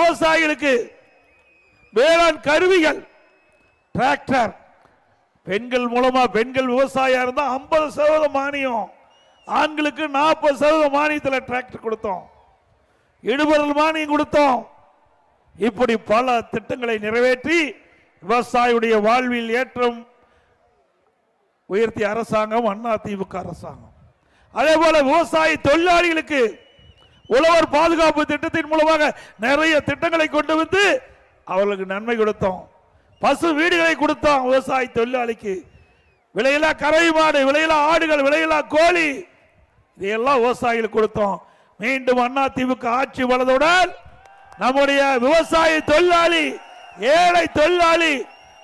விவசாயிகளுக்கு வேளாண் கருவிகள் டிராக்டர் பெண்கள் மூலமா பெண்கள் விவசாயம் இருந்தா ஐம்பது சதவீதம் மானியம். ஆண்களுக்கு நாற்பது சதவீதம் மானியத்தில் டிராக்டர் கொடுத்தோம். இடுபொருள் மானியம் கொடுத்தோம். இப்படி பல திட்டங்களை நிறைவேற்றி விவசாயியுடைய வாழ்வில் ஏற்றம் உயர்த்திய அரசாங்கம் அண்ணா திமுக அரசாங்கம். அதே போல விவசாய தொழிலாளிகளுக்கு உழவர் பாதுகாப்பு திட்டத்தின் மூலமாக நிறைய திட்டங்களை கொண்டு வந்து அவர்களுக்கு நன்மை கொடுத்தோம். பசு வீடுகளை கொடுத்தோம் விவசாய தொழிலாளிக்கு. விலையில்லா கரை மாடு விலையில்லா ஆடுகள் விலையில்லா கோழி இதையெல்லாம் விவசாயிகளுக்கு கொடுத்தோம். மீண்டும் அண்ணா திமுக ஆட்சி வளர்ந்தவுடன் நம்முடைய விவசாய தொழிலாளி ஏழை தொழிலாளி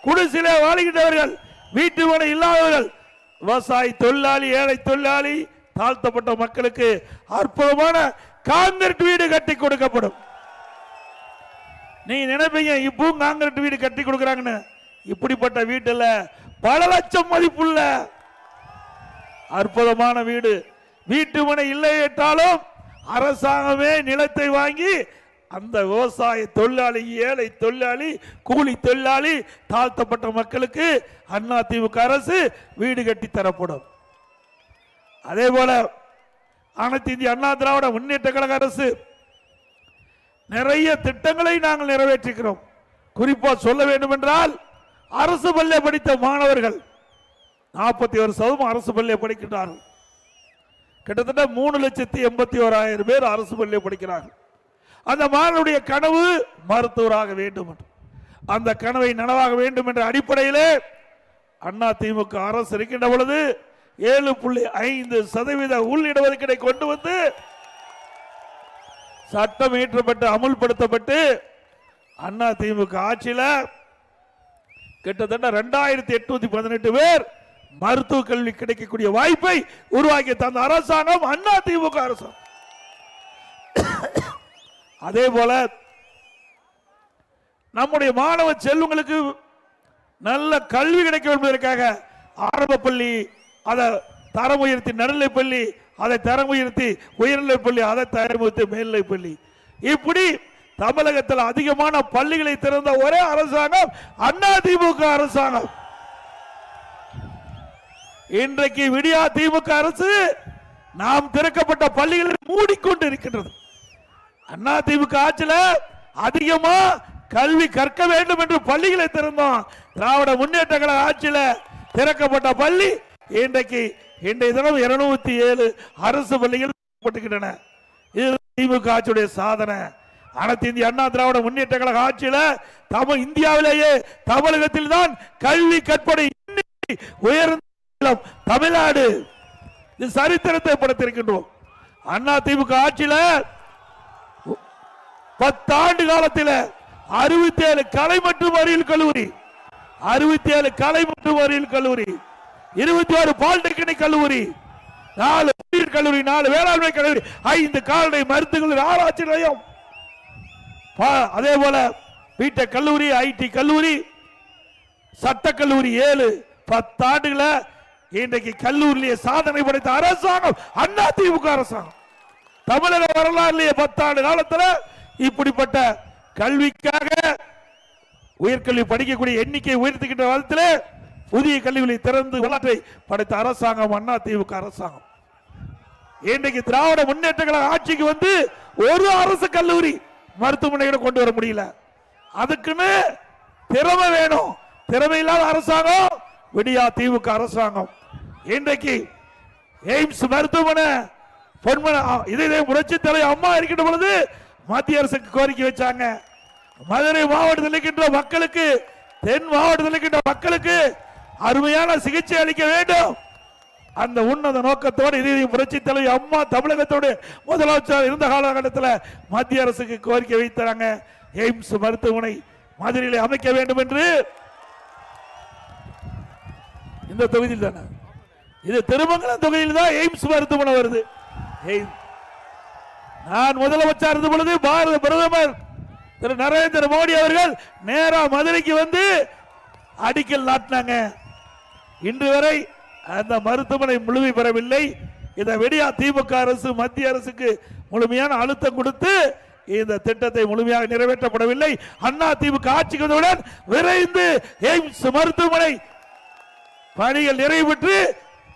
குடிசிலே வாழ்கின்றவர்கள் வீட்டு மனை இல்லாதவர்கள் விவசாய தொழிலாளி ஏழை தொழிலாளி தாழ்த்தப்பட்ட மக்களுக்கு அற்புதமான காங்கிரீட் வீடு கட்டி கொடுக்கப்படும். நீங்க நினைப்பீங்க இப்பவும் காங்கிரீட் வீடு கட்டி கொடுக்கறாங்கன்னு. இப்படிப்பட்ட வீட்டுல பல லட்சம் மதிப்புள்ள அற்புதமான வீடு. வீட்டு மனை இல்லை என்றாலும் அரசாங்கமே நிலத்தை வாங்கி அந்த விவசாய தொழிலாளி ஏழை தொழிலாளி கூலி தொழிலாளி தாழ்த்தப்பட்ட மக்களுக்கு அண்ணா அரசு வீடு கட்டி தரப்படும். அதே போல அனைத்து இந்திய அண்ணா திராவிட முன்னேற்ற கழக அரசு நிறைய திட்டங்களை நாங்கள் நிறைவேற்றிக்கிறோம் குறிப்பாக சொல்ல வேண்டும் என்றால் அரசு பள்ளி படித்த மாணவர்கள் நாற்பத்தி ஒரு சதவீதம் அரசு பள்ளியை படிக்கிறார்கள் கிட்டத்தட்ட மூணு லட்சத்தி எண்பத்தி ஓராயிரம் பேர் அரசு பள்ளியை படிக்கிறார்கள். அந்த மாணவனுடைய கனவு மருத்துவராக வேண்டும் என்று. அந்த கனவை நனவாக வேண்டும் என்ற அடிப்படையிலே அண்ணா திமுக அரசு இருக்கின்ற பொழுது ஏழு புள்ளி ஐந்து சதவீத உள் இடஒதுக்கீடை கொண்டு வந்து சட்டம் இயற்றப்பட்டு அமுல்படுத்தப்பட்டு அண்ணா திமுக ஆட்சியில் கிட்டத்தட்ட ரெண்டாயிரத்தி எட்நூத்தி பதினெட்டு பேர் மருத்துவ கல்வி கிடைக்கக்கூடிய வாய்ப்பை உருவாக்கி தந்த அரசாங்கம் அண்ணா திமுக அரசாங்கம் அதே போல நம்முடைய மாணவ செல்வங்களுக்கு நல்ல கல்வி கிடைக்க என்பதற்காக ஆரம்ப பள்ளி அதை தரம் உயர்த்தி நடுநிலை பள்ளி அதை தரம் உயர்த்தி உயர்நிலை பள்ளி அதை தரம் உயர்த்தி மேல்நிலை பள்ளி. இப்படி தமிழகத்தில் அதிகமான பள்ளிகளை திறந்த ஒரே அரசாங்கம் அண்ணா திமுக அரசாங்கம். இன்றைக்கு விடியா திமுக அரசு நாம் திறக்கப்பட்ட பள்ளிகளை மூடிக்கொண்டு இருக்கின்றது அண்ணா திமுக ஆட்சியில் அதிகமா கல்வி கற்க வேண்டும் என்று பள்ளிகளை திறந்தோம். திராவிட முன்னேற்ற கழக ஆட்சியில் திறக்கப்பட்ட பள்ளி இன்றைக்கு இன்றைய தினம் இருநூத்தி ஏழு அரசு பள்ளிகள் திறக்கப்பட்டுகின்றன இது திமுக ஆட்சியுடைய சாதனை. அனைத்து இந்திய அண்ணா திராவிட முன்னேற்ற கழக ஆட்சியில தமிழ் இந்தியாவிலேயே தமிழகத்தில் தான் கல்வி கற்பனை உயர்ந்த தமிழ்நாடு. இது சரித்திரத்தை படுத்திருக்கின்றோம். அண்ணா திமுக ஆட்சியில பத்தாண்டு காலத்தில் அறுபத்தி ஏழு கலை மற்றும் அறிவியல் கல்லூரி. அறுபத்தி ஏழு கலை மற்றும் அறிவியல் கல்லூரி. இருபத்தி ஆறு பாலிடெக்னிக் கல்லூரி நாலு பொறியியல் கல்லூரி நாலு வேளாண்மை கல்லூரி ஐந்து கால்நடை மருத்துவ ஆராய்ச்சி நிலையம் பா- அதே போல வீட்டை கல்லூரி ஐடி கல்லூரி சட்ட கல்லூரி ஏழு பத்தாண்டுகள இன்றைக்கு கல்லூரியிலே சாதனை படைத்த அரசாங்கம் அண்ணா திமுக அரசாங்கம். தமிழக வரலாறுலேயே பத்தாண்டு காலத்தில் இப்படிப்பட்ட கல்விக்காக உயர்கல்வி படிக்கக்கூடிய எண்ணிக்கை உயர்த்துகின்ற காலத்தில் புதிய கல்விகளை திறந்து வரலாற்றை படைத்த அரசாங்கம் அண்ணா திமுக அரசாங்கம். இன்றைக்கு திராவிட முன்னேற்ற கழக ஆட்சிக்கு வந்து ஒரு அரசு கல்லூரி மருத்துவமனைகளை கொண்டு வர முடியல. அதுக்குன்னு திறமை வேணும். திறமை இல்லாத அரசாங்கம் விடியா திமுக அரசாங்கம். இன்றைக்கு எய்ம்ஸ் மருத்துவமனை பொன்மன இதே புரட்சி தலை அம்மா இருக்கின்ற பொழுது மத்திய அரசுக்கு கோரிக்கை வச்சாங்க. மதுரை மாவட்டத்தில் இருக்கின்ற மக்களுக்கு தென் மாவட்டத்தில் இருக்கின்ற மக்களுக்கு அருமையான சிகிச்சை அளிக்க வேண்டும். அந்த உன்னத நோக்கத்தோடு இதே புரட்சி தலைவி அம்மா தமிழகத்தோடு முதலமைச்சர் இருந்த காலகட்டத்தில் மத்திய அரசுக்கு கோரிக்கை வைத்தாங்க. எய்ம்ஸ் மருத்துவமனை மதுரையில் அமைக்க வேண்டும் என்று. இந்த தொகுதியில் தானே? இது திருமங்கலம் தொகுதியில் தான் எய்ம்ஸ் மருத்துவமனை வருது. எய்ம்ஸ். நான் முதலமைச்சர் இருந்த பொழுது பாரத பிரதமர் திரு. நரேந்திர மோடி அவர்கள் நேரா மதுரைக்கு வந்து அடிக்கல் நாட்டினாங்க. இன்று வரை அந்த மருத்துவமனை முழுமை பெறவில்லை. இதை வெடியா திமுக அரசு மத்திய அரசுக்கு முழுமையான அழுத்தம் கொடுத்து இந்த திட்டத்தை முழுமையாக நிறைவேற்றப்படவில்லை. அண்ணா திமுக ஆட்சிக்கு வந்தவுடன் விரைந்து எய்ம்ஸ் மருத்துவமனை பணிகள் நிறைவுற்று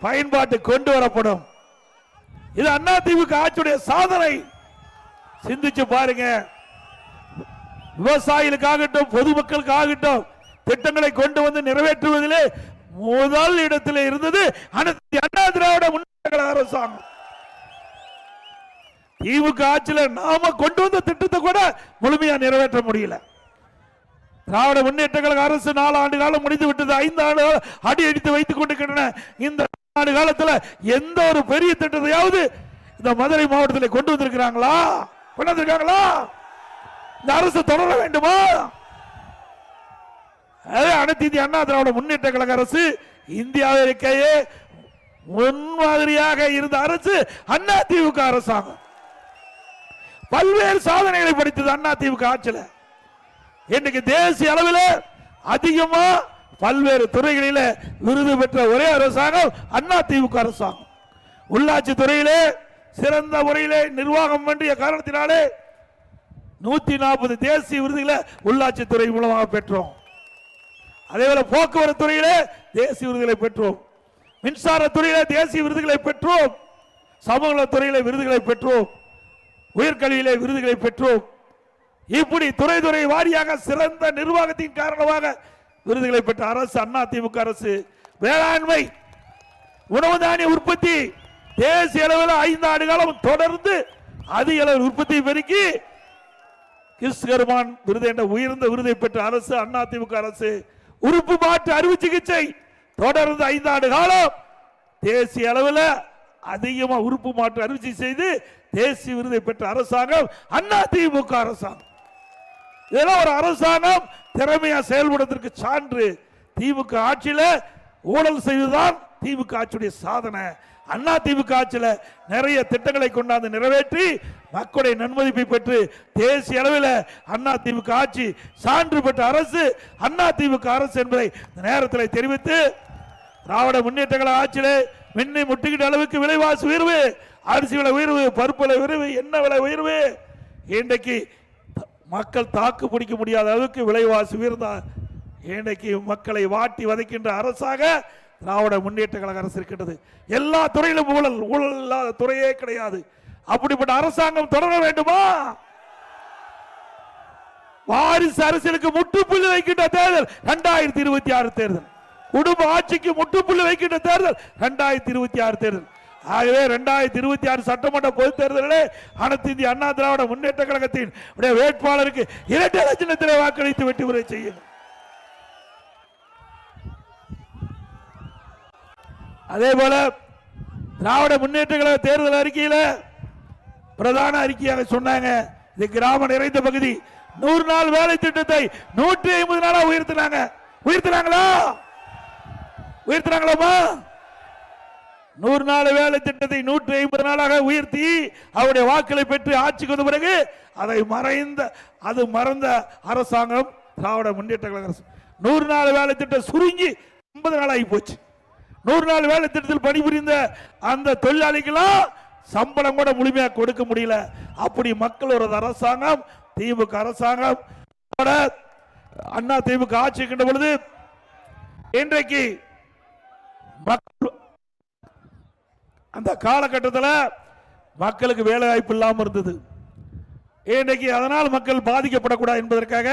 பயன்பாட்டு கொண்டு வரப்படும். இது அண்ணா திமுக ஆட்சியுடைய சாதனை. சிந்திச்சு பாருங்க. விவசாயிகளுக்காகட்டும் பொதுமக்களுக்காகட்டும் திட்டங்களை கொண்டு வந்து நிறைவேற்றுவதிலே முதல் இடத்தில் இருந்தது. அண்ணா திராவிட முன்னேற்ற அரசாங்கம். திமுக ஆட்சியில் நாம கொண்டு வந்த திட்டத்தை கூட முழுமையா நிறைவேற்ற முடியல. திராவிட முன்னேற்ற கழக அரசு நாலு ஆண்டு காலம் முடிந்து விட்டது. ஐந்து ஆண்டு காலம் அடி அடித்து வைத்துக் கொண்டிருக்கின்றன. இந்த ஆண்டு காலத்துல எந்த ஒரு பெரிய திட்டத்தையாவது இந்த மதுரை மாவட்டத்தில் கொண்டு வந்திருக்கிறாங்களா? கொண்டு வந்திருக்காங்களா? இந்த அரசு தொடர வேண்டுமா? அனைத்து இந்திய அண்ணா திராவிட முன்னேற்ற கழக அரசு இந்தியாவில் இருக்கையே முன்மாதிரியாக இருந்த அரசு அண்ணா திமுக அரசாங்கம். பல்வேறு சாதனைகளை படித்தது அண்ணா திமுக ஆட்சியில். இன்னைக்கு தேசிய அளவில் அதிகமா பல்வேறு துறைகளில் விருது பெற்ற ஒரே அரசாங்கம் அண்ணா திமுக அரசாங்கம். உள்ளாட்சி துறையிலே சிறந்த முறையிலே நிர்வாகம் வேண்டிய காரணத்தினாலே நூத்தி நாற்பது தேசிய விருதுகளை உள்ளாட்சி துறை மூலமாக பெற்றோம். அதே போல போக்குவரத்து துறையிலே தேசிய விருதுகளை பெற்றோம். மின்சார துறையிலே தேசிய விருதுகளை பெற்றோம். சமூக நலத் துறையிலே விருதுகளை பெற்றோம். உயர்கல்வியிலே விருதுகளை பெற்றோம். இப்படி துறை துறை வாரியாக சிறந்த நிர்வாகத்தின் காரணமாக விருதுகளை பெற்ற அரசு அண்ணா திமுக அரசு. வேளாண்மை உணவு தானிய உற்பத்தி தேசிய அளவில் ஐந்து ஆண்டு காலம் தொடர்ந்து அதிக அளவில் உற்பத்தி பெருக்கி கிறிஸ்கர்மான் விருது என்ற உயர்ந்த விருதை பெற்ற அரசு அண்ணா அரசு. உறுப்பு மாற்று அறுவை சிகிச்சை தொடர்ந்து ஐந்தாண்டு காலம். தேசிய அளவில் அதிகமாக உறுப்பு மாற்று அறுவை செய்து தேசிய விருதை பெற்ற அரசாங்கம் அண்ணா திமுக அரசாங்கம். இதெல்லாம் ஒரு அரசாங்கம் திறமையா செயல்படுவதற்கு சான்று. திமுக ஆட்சியில் ஊழல் செய்வதுதான் திமுக ஆட்சியுடைய சாதனை. அண்ணா திமுக ஆட்சியில் நிறைய திட்டங்களை கொண்டாந்து நிறைவேற்றி மக்களுடைய நன்மதிப்பை பெற்று தேசிய அளவில் அண்ணா திமுக ஆட்சி சான்று பெற்ற அரசு அண்ணா திமுக அரசு என்பதை இந்த நேரத்தில் தெரிவித்து திராவிட முன்னேற்றங்கள ஆட்சியில் மின்னி மின்னை முட்டுகிட்ட அளவுக்கு விலைவாசி உயர்வு அரிசி விலை உயர்வு பருப்பு விலை உயர்வு எண்ணெய் விலை உயர்வு. இன்றைக்கு மக்கள் தாக்கு பிடிக்க முடியாத அளவுக்கு விலைவாசி உயர்ந்தார் இன்றைக்கு மக்களை வாட்டி வதைக்கின்ற அரசாக திராவிட முன்னேற்ற கழக அரசு இருக்கின்றது. எல்லா துறையிலும் ஊழல் ஊழல் இல்லாத துறையே கிடையாது. அப்படிப்பட்ட அரசாங்கம் தொடர வேண்டுமா? வாரிசு அரசியலுக்கு முற்றுப்புள்ளி வைக்கின்ற தேர்தல் இரண்டாயிரத்தி இருபத்தி ஆறு தேர்தல். குடும்ப ஆட்சிக்கு முற்றுப்புள்ளி வைக்கின்ற தேர்தல் இரண்டாயிரத்தி இருபத்தி ஆறு தேர்தல். ஆகவே இரண்டாயிரத்தி இருபத்தி ஆறு சட்டமன்ற பொது தேர்தலிலே அனைத்து இந்திய அண்ணா திராவிட முன்னேற்ற கழகத்தின் வேட்பாளருக்கு இரட்டை லட்சணத்திலே வாக்களித்து வெற்றி உரை செய்யும் அதே போல திராவிட முன்னேற்ற கழக தேர்தல் அறிக்கையில் பிரதான அறிக்கையாக சொன்னாங்க. இது கிராம நிறைந்த பகுதி. நூறு நாள் வேலை திட்டத்தை நூற்றி ஐம்பது நாளா உயர்த்தினாங்க. உயர்த்தினாங்களா? உயர்த்தினாங்களாமா நூறு நாள் வேலை திட்டத்தை நூற்றி ஐம்பது நாளாக உயர்த்தி அவருடைய வாக்களை பெற்று ஆட்சிக்கு வந்த பிறகு அதை மறைந்த அது மறந்த அரசாங்கம் திராவிட முன்னேற்ற கழக அரசு. நூறு நாள் வேலை திட்டம் சுருங்கி ஐம்பது நாள் ஆகி போச்சு. நூறு நாள் வேலை திட்டத்தில் பணிபுரிந்த அந்த தொழிலாளிகளாம் சம்பளம் கூட முழுமையாக கொடுக்க முடியல. அப்படி மக்களோட அரசாங்கம் திமுக அரசாங்கம் கூட அண்ணா திமுக ஆட்சி இருக்கின்ற பொழுது இன்றைக்கு மக்கள் அந்த காலகட்டத்தில் மக்களுக்கு வேலை வாய்ப்பு இல்லாமல் இருந்தது. இன்றைக்கு அதனால் மக்கள் பாதிக்கப்படக்கூடாது என்பதற்காக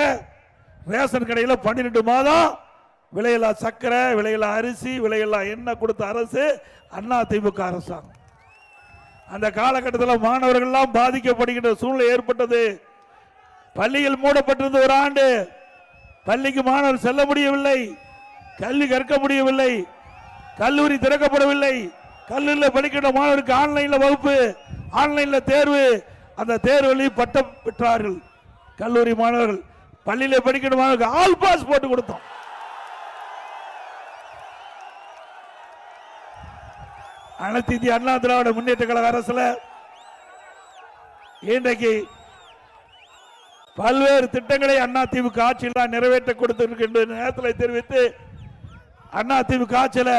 ரேஷன் கடையில் பன்னிரெண்டு மாதம் விலையில்லா சர்க்கரை விலையில்லா அரிசி விலையில்லா எண்ணெய் கொடுத்த அரசு அண்ணா திமுக அரசாங்கம். அந்த காலகட்டத்தில் மாணவர்கள்லாம் பாதிக்கப்படுகின்ற சூழ்நிலை ஏற்பட்டது. பள்ளிகள் மூடப்பட்டிருந்த ஒரு ஆண்டு பள்ளிக்கு மாணவர் செல்ல முடியவில்லை கல்வி கற்க முடியவில்லை கல்லூரி திறக்கப்படவில்லை கல்லூரியில் படிக்கின்ற மாணவருக்கு ஆன்லைனில் வகுப்பு ஆன்லைனில் தேர்வு அந்த தேர்வில் பட்டம் பெற்றார்கள் கல்லூரி மாணவர்கள். பள்ளியில் படிக்கின்ற மாணவருக்கு ஆல் பாஸ் போட்டு கொடுத்தோம். அனைத்து இந்திய அண்ணா திராவிட முன்னேற்ற கழக அரசுல இன்றைக்கு பல்வேறு திட்டங்களை அண்ணா திமுக ஆட்சியில் நிறைவேற்ற கொடுத்திருக்கின்ற நேரத்தில் தெரிவித்து அண்ணா திமுக ஆட்சியில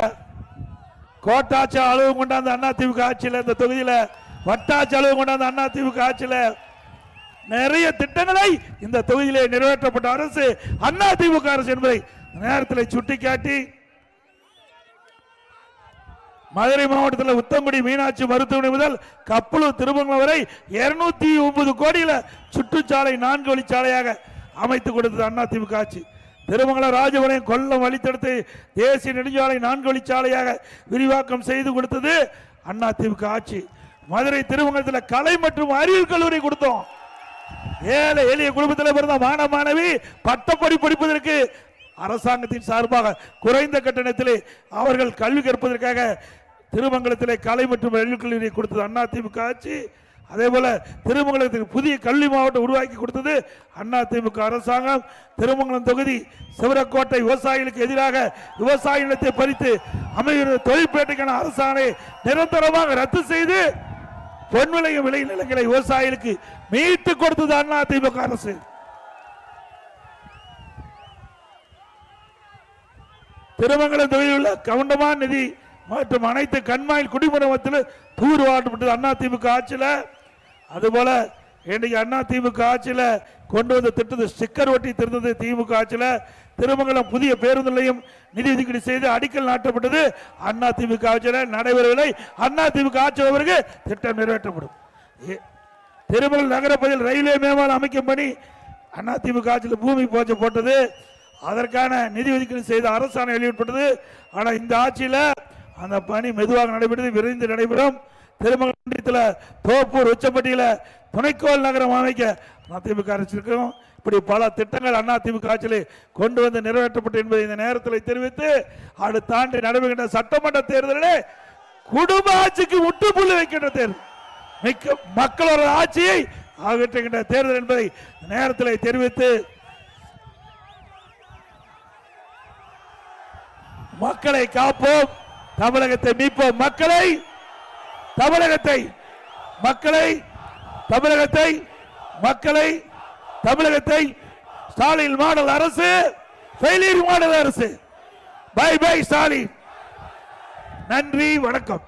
கோட்டாட்சி அளவு கொண்டாந்த அண்ணா திமுக ஆட்சியில இந்த தொகுதியில் வட்டாட்சி அளவு கொண்டாந்த அண்ணா திமுக ஆட்சியில நிறைய திட்டங்களை இந்த தொகுதியிலே நிறைவேற்றப்பட்ட அரசு அண்ணா திமுக அரசு என்பதை நேரத்தில் சுட்டிக்காட்டி மதுரை மாவட்டத்தில் உத்தங்குடி மீனாட்சி மருத்துவமனை முதல் கப்பலூர் திருமங்கலம் வரை இருநூத்தி ஒன்பது கோடியில் சுற்றுச்சாலை நான்கு வழிச்சாலையாக அமைத்து கொடுத்தது அண்ணா திமுக ஆட்சி. திருமங்கலம் ராஜபாளையம் கொல்லம் வழித்தடத்தை தேசிய நெடுஞ்சாலை நான்கு வழிச்சாலையாக விரிவாக்கம் செய்து கொடுத்தது அண்ணா திமுக ஆட்சி. மதுரை திருமங்கலத்தில் கலை மற்றும் அறிவியல் கல்லூரி கொடுத்தோம். ஏழை எளிய குடும்பத்தில் பிறந்த மாணவ மாணவி பட்டப்படி படிப்பதற்கு அரசாங்கத்தின் சார்பாக குறைந்த கட்டணத்திலே அவர்கள் கல்வி கற்பதற்காக திருமங்கலத்திலே கலை மற்றும் அறிவியல் கல்லூரியை கொடுத்தது அண்ணா திமுக ஆட்சி. அதே போல திருமங்கலத்துக்கு புதிய கல்வி மாவட்டம் உருவாக்கி கொடுத்தது அண்ணா திமுக அரசாங்கம். திருமங்கலம் தொகுதி சிவரக்கோட்டை விவசாயிகளுக்கு எதிராக விவசாய நிலத்தை பறித்து அமைகிற தொழிற்பேட்டைக்கான அரசாணை நிரந்தரமாக ரத்து செய்து பொன் விளைய விளை நிலங்களை விவசாயிகளுக்கு மீட்டு கொடுத்தது அண்ணா திமுக அரசு. திருமங்கலம் தொகுதியில் உள்ள கவுண்டமான் நிதி மற்றும் அனைத்து கண்மாயில் குடிமரமத்தில் தூர்வாட்டப்பட்டது அண்ணா திமுக ஆட்சியில். அதுபோல இன்றைக்கு அண்ணா திமுக ஆட்சியில் கொண்டு வந்த திட்டத்தை ஸ்டிக்கர் ஒட்டி திருந்தது திமுக ஆட்சியில். திருமங்கலம் புதிய பேருந்து நிலையம் நிதி ஒதுக்கீடு செய்து அடிக்கல் நாட்டப்பட்டது அண்ணா திமுக ஆட்சியில். நடைபெறவில்லை. அண்ணா திமுக ஆட்சி பிறகு திட்டம் நிறைவேற்றப்படும். ஏ- திருமங்கலம் நகர பகுதியில் ரயில்வே மேம்பாலம் அமைக்கும் பணி அண்ணா திமுக ஆட்சியில் பூமி போச்சு போட்டது. அதற்கான நிதி ஒதுக்கீடு செய்த அரசாணை வெளியிடப்பட்டது. ஆனால் இந்த ஆட்சியில் அந்த பணி மெதுவாக நடைபெற்றது விரைந்து நடைபெறும். திருமங்கலத்தில் தோப்பூர் உச்சப்பட்டியில் துணைக்கோள் நகரம் அமைக்க அதிமுக அரசு இப்படி பல திட்டங்கள் அண்ணா திமுக ஆட்சியில் கொண்டு வந்து நிறைவேற்றப்பட்டு என்பதை இந்த நேரத்தில் தெரிவித்து அடுத்த ஆண்டு நடைபெறுகின்ற சட்டமன்ற தேர்தலே குடும்ப ஆட்சிக்கு முற்றுப்புள்ளி வைக்கின்ற தேர்தல். மிக்க மக்களோட ஆட்சியை அகற்றுகின்ற தேர்தல் என்பதை நேரத்தில் தெரிவித்து மக்களை காப்போம். தமிழகத்தை மீட்போம். மக்களை தமிழகத்தை மக்களை தமிழகத்தை மக்களை தமிழகத்தை. ஸ்டாலின் மாடல் அரசு ஃபெயிலியர் மாடல் அரசு. Bye bye Stalin. நன்றி வணக்கம்.